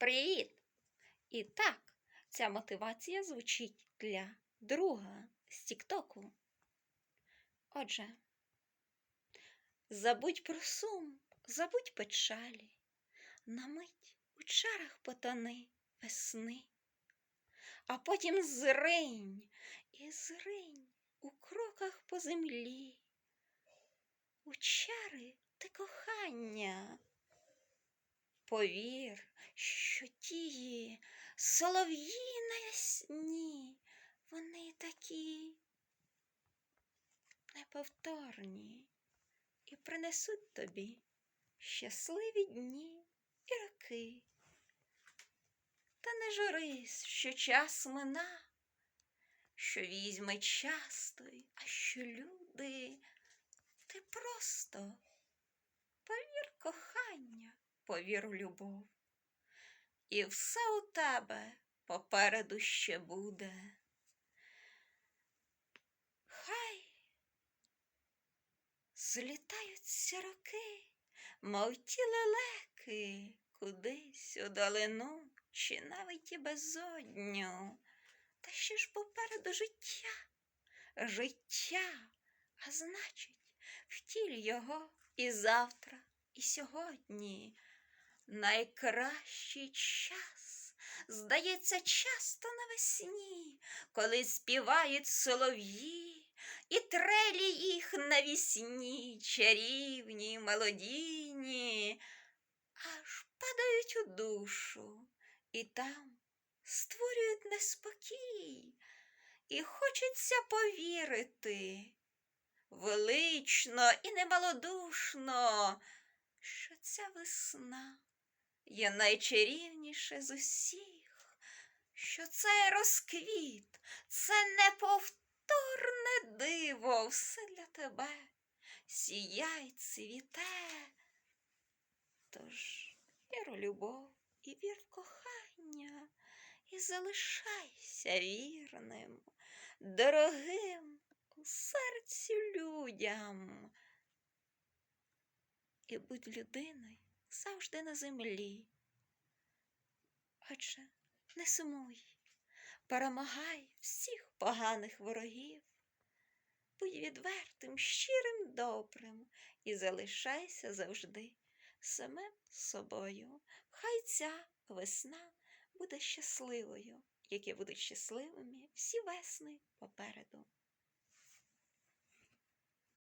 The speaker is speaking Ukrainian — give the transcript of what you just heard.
Привіт! І так, ця мотивація звучить для друга з Тіктоку. Отже, забудь про сум, забудь печалі, на мить у чарах потони весни, а потім зринь і зринь у кроках по землі, у чари ти кохання. Повір, що тії солов'ї на вони такі неповторні і принесуть тобі щасливі дні і роки. Та не журись, що час мина, що візьме час той, а що люди, ти просто повір кохання повір любов. І все у тебе попереду ще буде. Хай злітаються роки, мов ті лелеки, кудись у долину чи навіть і безодню. Та ще ж попереду життя, життя, а значить, втіль його і завтра, і сьогодні найкращий час, здається, часто навесні, коли співають солов'ї, і трелі їх навісні, чарівні, мелодійні, аж падають у душу, і там створюють неспокій, і хочеться повірити. Велично і немалодушно, що ця весна є найчарівніше з усіх, що цей розквіт, це неповторне диво, все для тебе сіяй цвіте. Тож вір у любов і вір в кохання, і залишайся вірним, дорогим у серці людям. І будь людиною завжди на землі. Отже, не сумуй, перемагай всіх поганих ворогів, будь відвертим, щирим, добрим і залишайся завжди самим собою. Хай ця весна буде щасливою, які будуть щасливими всі весни попереду.